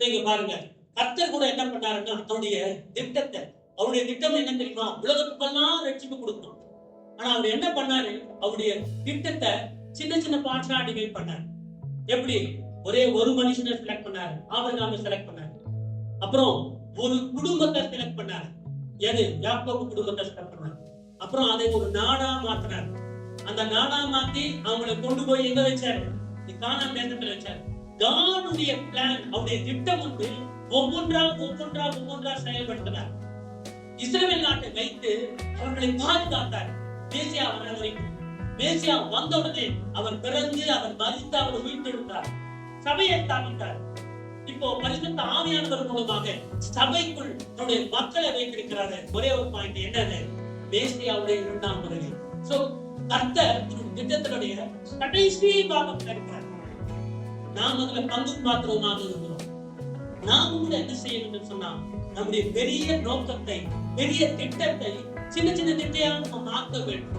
நீங்க பாருங்க. கர்த்தர் கூட என்ன பண்ணாருன்னா தன்னுடைய திட்டத்தை அவருடைய திட்டம் என்ன தெரியுமா? உலகத்துக்கெல்லாம் ரட்சிப்பு கொடுக்கணும். ஆனா அவர் என்ன பண்ணாரு? அவருடைய திட்டத்தை சின்ன சின்ன பாட்டா டிவைட் பண்ணாரு. எப்படி? ஒரே ஒரு மனுஷனை செலக்ட் பண்ணாரு. ஆபரகாம செலக்ட் பண்ணாரு. அப்புறம் ஒரு குடும்பத்தை செலக்ட் பண்ணாரு. எது? யாக்கோபு குடும்பத்தை செலக்ட் பண்ணாரு. அப்புறம் அதை ஒரு நாடா மாத்தினார். அந்த நாடா மாத்தி அவங்களை கொண்டு போய் எங்க வச்சாரு? காணா தேசத்துல வச்சாரு. தானுடைய பிளான் அவருடைய திட்டம் வந்து ஒவ்வொன்றாக ஒவ்வொன்றாக ஒவ்வொன்றா செயல்படுத்தினார். இஸ்ரேல் நாட்டை வைத்து அவர்களை பாதுகாத்தார். மேசியா வர வரைக்கும் மேசியா வந்த உடனே அவர் பிறந்து அவர் மறித்து அவர் உயிர்த்தெடுத்தார் சபையை ஸ்தாபித்தார் இப்போ பரிசுத்த ஆவியானவர் மூலமாக சபைக்குள் தன்னுடைய மக்களை வைத்திருக்கிறாரு. ஒரே ஒரு பாயிண்ட் என்னது? மேசியாவுடைய இரண்டாம் வருகை சோ கர்த்தர் திட்டத்தினுடைய கடைசி பாகம் நாம் அதுல பங்கு பாத்திரமாக இருக்கிறோம். நாம் கூட என்ன செய்ய வேண்டும் சொன்னா நம்முடைய பெரிய நோக்கத்தை பெரிய திட்டத்தை சின்ன சின்ன திட்டையாக நம்ம மாற்ற வேண்டும்.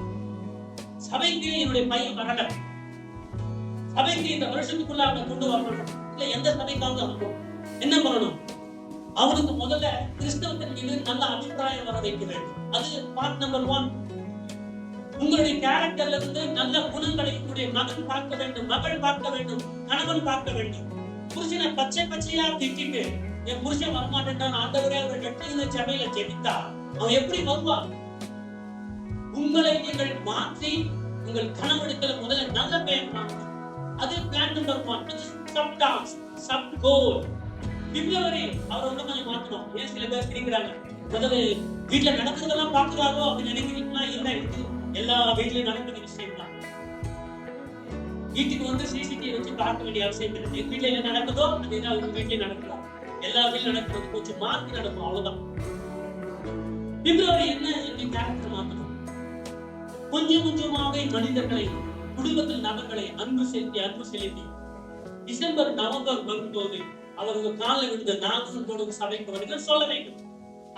சபைக்கு என்னுடைய பையன் வரல சபைக்கு இந்த வருஷத்துக்குள்ள அவனை கொண்டு வரணும் இல்ல எந்த சபைக்காவது அனுப்பும் என்ன பண்ணணும்? அவனுக்கு முதல்ல கிறிஸ்தவத்தின் மீது நல்ல அபிப்பிராயம் வர வைக்க வேண்டும். அது பார்ட் நம்பர் ஒன் உங்களுடைய கேரக்டர்ல இருந்து நல்ல குணங்களை உங்களுடைய மகன் பார்க்க வேண்டும் மகள் பார்க்க வேண்டும் கணவன் பார்க்க வேண்டும். புருஷனை பச்சை பச்சையா திட்டிட்டு என் புருஷன் வரமாட்டேன்டான் ஆண்டவரே அவர் கட்டின சபையில ஜெபித்தா அவன் எப்படி வருவான்? உங்களை நீங்கள் மாற்றி உங்கள் கணவனுக்கு முதல்ல நல்ல பெயர் அது plan number one sub tasks sub goal February அவர் வந்து கொஞ்சம் மாற்றணும். ஏன் சில பேர் சிரிக்கிறாங்க முதல்ல வீட்டுல நடக்கிறதெல்லாம் பாக்குறாரோ அப்படின்னு நினைக்கிறீங்களா? இல்ல. எல்லா வீட்லயும் நடக்குது. வீட்டுக்கு வந்து சிசிடிவி வச்சு பார்க்க வேண்டிய அவசியம் இருக்கு எங்க வீட்டுல என்ன நடக்குதோ அது என்ன உங்க வீட்லயும் நடக்கலாம் எல்லா வீட்லயும் நடக்கிறது கொஞ்சம் மாற்றி நடக்கும் அவ்வளவுதான். பிப்ரவரி என்ன என்னுடைய கேரக்டர் மாற்றணும் கொஞ்சம் கொஞ்சமாக மனிதர்களை குடும்பத்தில் நபர்களை அன்பு செலுத்தி அன்பு செலுத்தி டிசம்பர் நவம்பர் வரும்போது அவர்கள் உங்க காலில் விழுந்த நாங்கள் கொடுங்க சபைக்கு வருகிற சொல்ல வேண்டும்.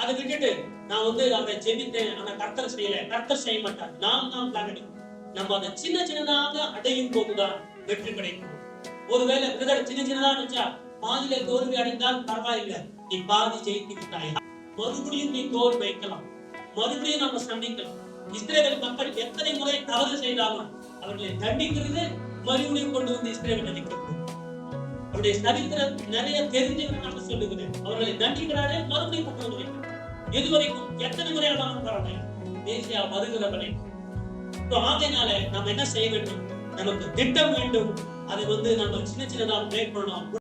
அதை விட்டுட்டு நான் வந்து அவரை ஜெபித்தேன் ஆனா கர்த்தர் செய்யல கர்த்தர் செய்ய மாட்டார். நாம் தான் பிளான் எடுக்கணும் நம்ம அதை சின்ன சின்னதாக அடையும் போதுதான் வெற்றி கிடைக்கும். ஒருவேளை பிரதர் சின்ன சின்னதா நினைச்சா பாதியில தோல்வி அடைந்தால் பரவாயில்லை. நீ பாதி ஜெயித்து விட்டாயா? மறுபடியும் நீ தோல் வைக்கலாம். மறுபடியும் நம்ம சந்திக்கலாம். இஸ்ரேல் மக்கள் எத்தனை முறை தவறு செய்தாலும் அவர்களை தண்டிக்கிறது மறுபடியும் கொண்டு வந்து இஸ்ரேல் நினைக்கிறது அவருடைய சரித்திரம் நிறைய தெரிஞ்சுக்கணும் நம்ம சொல்லுகிறேன். அவர்களை தண்டிக்கிறாரே மறுபடியும் கொண்டு வந்து வைக்கிறார். இதுவரைக்கும் எத்தனை முறை ஆனாலும் பரவாயில்லை. தேசியா வருகிறவரை ஆகையினால நம்ம என்ன செய்ய வேண்டும்? நமக்கு திட்டம் வேண்டும். அதை வந்து நம்ம சின்ன சின்னதாக பிரேக் பண்ணணும்.